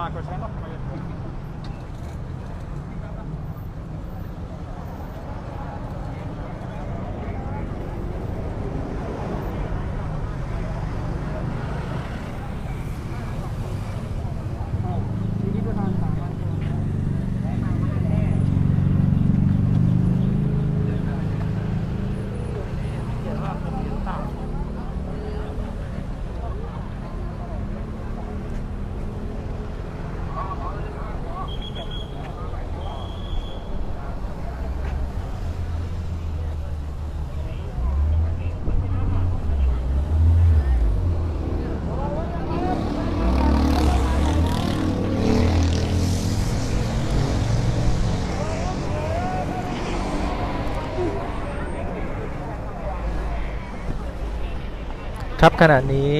มาโคชันครับขณะนี้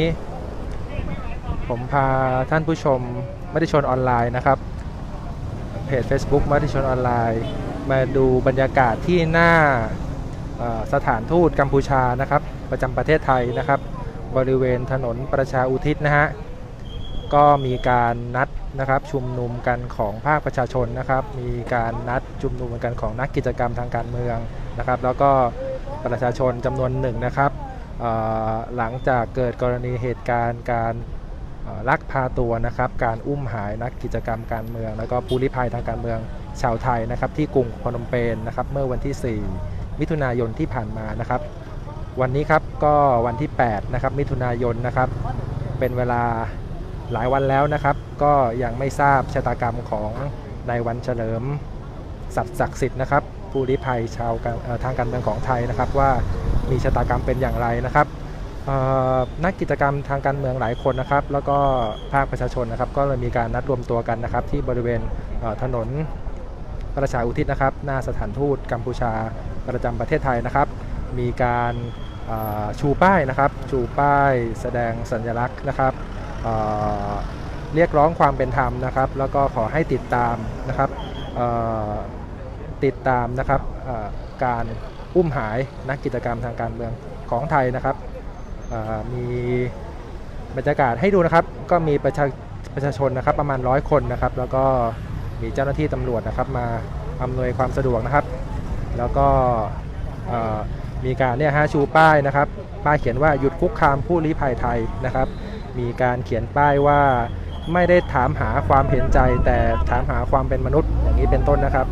ผมพาท่านผู้ชมมติชนออนไลน์นะครับ เพจ Facebook มติชนออนไลน์ มาดูบรรยากาศที่หน้าสถานทูตกัมพูชานะครับ ประจำประเทศไทยนะครับ บริเวณถนนประชาอุทิศนะฮะก็มีการนัดนะครับชุมนุมกันของภาคประชาชนนะครับ มีการนัดชุมนุมกันของนักกิจกรรมทางการเมืองนะครับ แล้วก็ประชาชนจำนวนหนึ่งนะครับ หลังจากเกิดกรณีเหตุการณ์การลักพาตัวนะครับ การอุ้มหายนักกิจกรรมการเมือง แล้วก็ผู้ลี้ภัยทางการเมืองชาวไทยนะครับ ที่กรุงพนมเปญนะครับ เมื่อวันที่ 4 มิถุนายนที่ผ่านมานะครับ วันนี้ครับก็วันที่ 8 นะครับ มิถุนายนนะครับ เป็นเวลาหลายวันแล้วนะครับ ก็ยังไม่ทราบชะตากรรมของนายวันเฉลิมสัตย์ศักดิ์สิทธิ์นะครับ ผู้ลี้ภัยชาวทางการเมืองของไทยนะครับว่า มีชะตากรรมเป็นอย่างไรนะครับนักกิจกรรมทางการเมืองหลายคนนะครับ แล้วก็ภาคประชาชนนะครับ ก็เลยมีการนัดรวมตัวกันนะครับ ที่บริเวณเถนนประชาอุทิศนะครับ หน้าสถานทูตกัมพูชาประจำประเทศไทยนะครับ มีการชูป้ายนะครับ ชูป้ายแสดงสัญลักษณ์นะครับเเรียกร้องความเป็นธรรมนะครับ แล้วก็ขอให้ติดตามนะครับติดตามนะครับการ อุ้มหายนักกิจกรรมทางการเมืองของไทยนะครับมีบรรยากาศให้ดูนะครับ ก็มีประชาประชาชนนะครับประมาณร้อยคนนะครับ แล้วก็มีเจ้าหน้าที่ตำรวจนะครับมาอำนวยความสะดวกนะครับ แล้วก็มีการเนี่ยฮะชูป้ายนะครับ ป้ายเขียนว่าหยุดคุกคามผู้ลี้ภัยไทยนะครับ มีการเขียนป้ายว่าไม่ได้ถามหาความเห็นใจ แต่ถามหาความเป็นมนุษย์อย่างนี้เป็นต้นนะครับ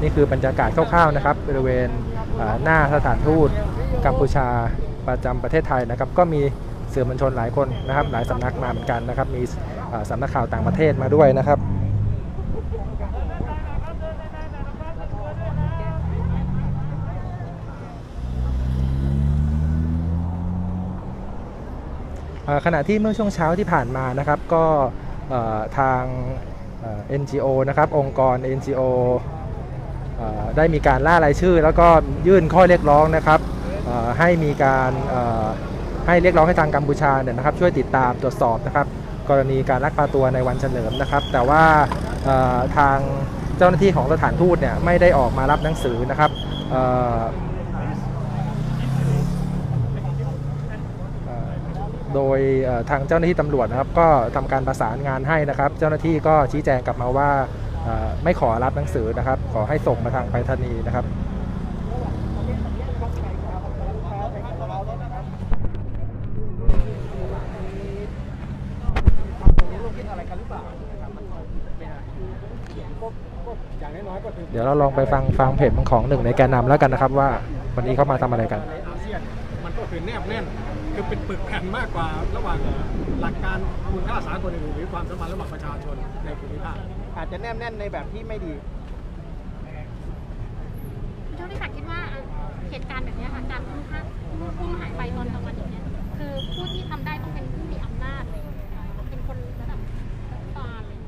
นี่คือบรรยากาศคร่าวๆนะครับบริเวณอ่าหน้าสถานทูตกัมพูชาประจำประเทศไทยนะครับ ก็มีสื่อมวลชนหลายคนนะครับ หลายสำนักมาเหมือนกันนะครับ มีอ่าสำนักข่าวต่างประเทศมาด้วยนะครับขณะที่เมื่อช่วงเช้าที่ผ่านมานะครับก็ทาง NGO นะครับองค์กร NGO ได้มีการล่ารายชื่อ แล้วก็ยื่นข้อเรียกร้องนะครับให้มีการให้เรียกร้องให้ทางกัมพูชาเนี่ยนะครับช่วยติดตามตรวจสอบนะครับกรณีการลักพาตัวในวันเฉลิมนะครับ แต่ว่าทางเจ้าหน้าที่ของสถานทูตเนี่ยไม่ได้ออกมารับหนังสือนะครับโดยทางเจ้าหน้าที่ตำรวจนะครับก็ทำการประสานงานให้นะครับ เจ้าหน้าที่ก็ชี้แจงกลับมาว่า ไม่ขอรับหนังสือนะครับ ขอให้ส่งมาทางไปรษณีย์นะครับเดี๋ยวเราลองไปฟังฟังเพจของหนึ่งในแกนนำแล้วกันนะครับ ว่าวันนี้เขามาทำอะไรกันเซียนมันก็คือแนบแน่นคือเป็นปึกแผ่นมากกว่าระหว่างหลักการคุณค่าสากลอื่นหรือความสัมพันธ์ระหว่างประชาชนในภูมิภาค อาจจะแนบแน่นในแบบที่ไม่ดี คุณเท่าที่ค่ะคิดว่าเอ่อเหตุการณ์แบบเนี้ยค่ะ การอุ้มฆ่าอุ้มหายไปตอนกลางวันอย่างเงี้ยคือผู้ที่ทำได้ต้องเป็นผู้มีอำนาจเลยเป็นคนระดับรัฐบาลเลย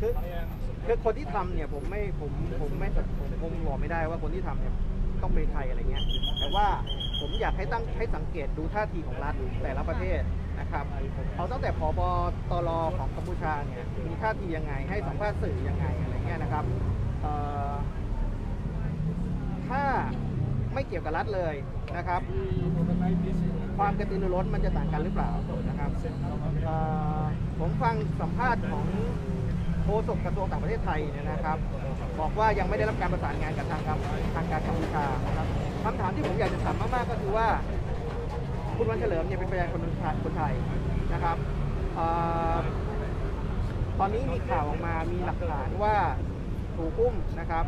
คือคือคนที่ทำเนี่ยผมไม่ผมผมไม่ผมคงบอกไม่ได้ว่าคนที่ทำเนี่ยต้องเป็นใครอะไรเงี้ยแต่ว่าผมอยากให้ตั้งให้สังเกตดูท่าทีของรัฐแต่ละประเทศ นะครับเอาตั้งแต่พบตรของกัมพูชาเนี่ยมีท่าทียังไงให้สัมภาษณ์สื่อยังไงอะไรเงี้ยนะครับถ้าไม่เกี่ยวกับรัฐเลยนะครับ ความกระตือรือร้นมันจะต่างกันหรือเปล่านะครับผมฟังสัมภาษณ์ของโฆษกกระทรวงต่างประเทศไทยเนี่ยนะครับ บอกว่ายังไม่ได้รับการประสานงานกับทางการทางการกัมพูชานะครับคำถามที่ผมอยากจะถามมากๆก็คือว่า คุณวันเฉลิมเนี่ยเป็นประชาชนคนไทยนะครับออตอนนี้มีข่าวออกมามีหลักฐานว่าถูกอุ้มนะครับ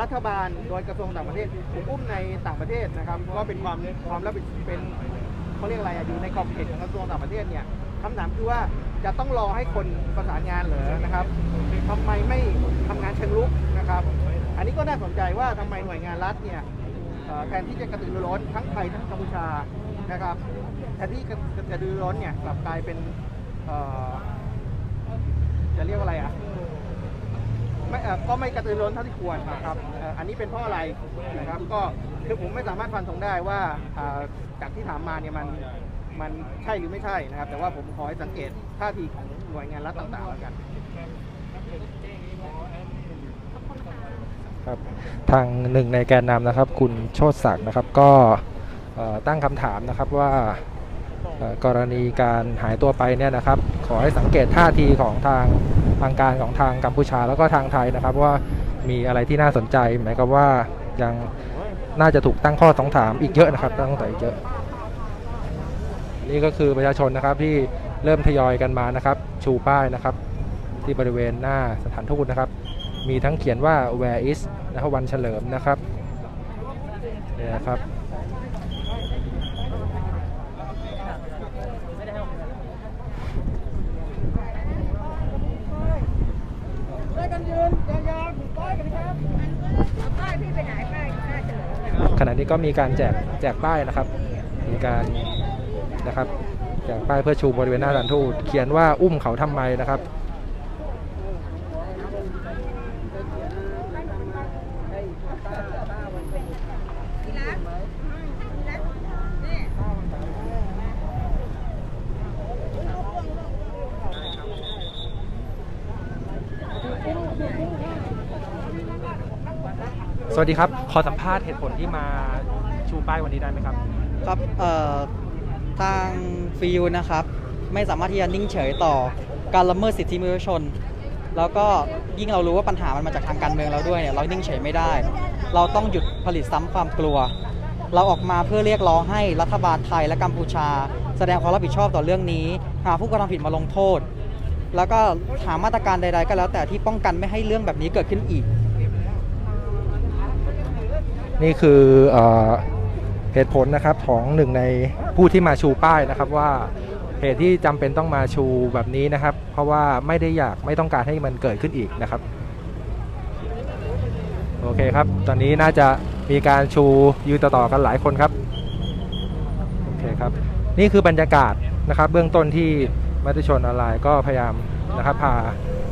รัฐบาลโดยกระทรวงต่างประเทศถูกอุ้มในต่างประเทศนะครับ ก็เป็นความความรับเป็นเขาเรียกอะไรอยู่ในขอบเขตของกระทรวงต่างประเทศเนี่ยคำถามคือว่าจะต้องรอให้คนประสานงานเหรอนะครับทำไมไม่ทำงานเชิงลุกนะครับ อันนี้ก็น่าสนใจว่าทำไมหน่วยงานรัฐเนี่ย แทนที่จะกระตือรือร้นทั้งไทยทั้งกัมพูชานะครับแทนที่กระตือรือร้นเนี่ยกลับกลายเป็นจะเรียกว่าอะไรอะไม่ก็ไม่กระตือรือร้นเท่าที่ควรนะครับอันนี้เป็นเพราะอะไรนะครับก็คือผมไม่สามารถฟันธงได้ว่าอ่าจากที่ถามมาเนี่ยมันมันใช่หรือไม่ใช่นะครับ แต่ว่าผมขอให้สังเกตท่าทีของหน่วยงานรัฐต่างๆแล้วกัน ครับ ทางหนึ่งในแกนนำนะครับ คุณโชติศักดิ์นะครับ ก็ตั้งคำถามนะครับว่ากรณีการหายตัวไปเนี่ยนะครับ ขอให้สังเกตท่าทีของทางทางการของทางกัมพูชาแล้วก็ทางไทยนะครับ ว่ามีอะไรที่น่าสนใจหมายความว่ายังน่าจะถูกตั้งข้อสงถามอีกเยอะนะครับตั้งแต่อีกเยอะ นี่ก็คือประชาชนนะครับที่เริ่มทยอยกันมานะครับ ชูป้ายนะครับ ที่บริเวณหน้าสถานทูตนะครับ มีทั้งเขียนว่า where is นะครับวันเฉลิมนะครับเนี่ยนะครับขณะนี้ก็มีการแจกแจกป้ายนะครับ มีการนะครับแจกป้ายเพื่อชูบริเวณหน้าสถานทูตเขียนว่าอุ้มเขาทำไมนะครับ วัสดีครับ ขอสัมภาษณ์เหตุผลที่มาชูป้ายวันนี้ได้ไหมครับ ครับเอ่อทางฟิลนะครับ ไม่สามารถที่จะนิ่งเฉยต่อการละเมิดสิทธิมนุษยชน แล้วก็ยิ่งเรารู้ว่าปัญหามันมาจากทางการเมืองเราด้วยเนี่ยเรานิ่งเฉยไม่ได้ เราต้องหยุดผลิตซ้ำความกลัว เราออกมาเพื่อเรียกร้องให้รัฐบาลไทยและกัมพูชา แสดงความรับผิดชอบต่อเรื่องนี้ หาผู้กระทำผิดมาลงโทษ แล้วก็หามาตรการใด ๆ ก็แล้วแต่ที่ป้องกันไม่ให้เรื่องแบบนี้เกิดขึ้นอีก นี่คือเอเหตุผลนะครับของหนึ่งในผู้ที่มาชูป้ายนะครับว่าเหตุที่จำเป็นต้องมาชูแบบนี้นะครับ เพราะว่าไม่ได้อยากไม่ต้องการให้มันเกิดขึ้นอีกนะครับ โอเคครับ ตอนนี้น่าจะมีการชูยืนต่อๆกันหลายคนครับโอเคครับ นี่คือบรรยากาศนะครับ เบื้องต้นที่มติชนออนไลน์ก็พยายามนะครับพา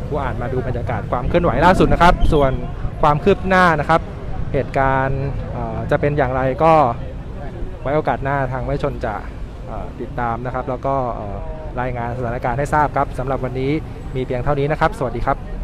ผู้อ่านมาดูบรรยากาศความเคลื่อนไหวล่าสุดนะครับ ส่วนความคืบหน้านะครับ เหตุการณ์จะเป็นอย่างไรก็ไว้โอกาสหน้าทางไม่ชนจะติดตามนะครับ แล้วก็รายงานสถานการณ์ให้ทราบครับสำหรับวันนี้มีเพียงเท่านี้นะครับ สวัสดีครับ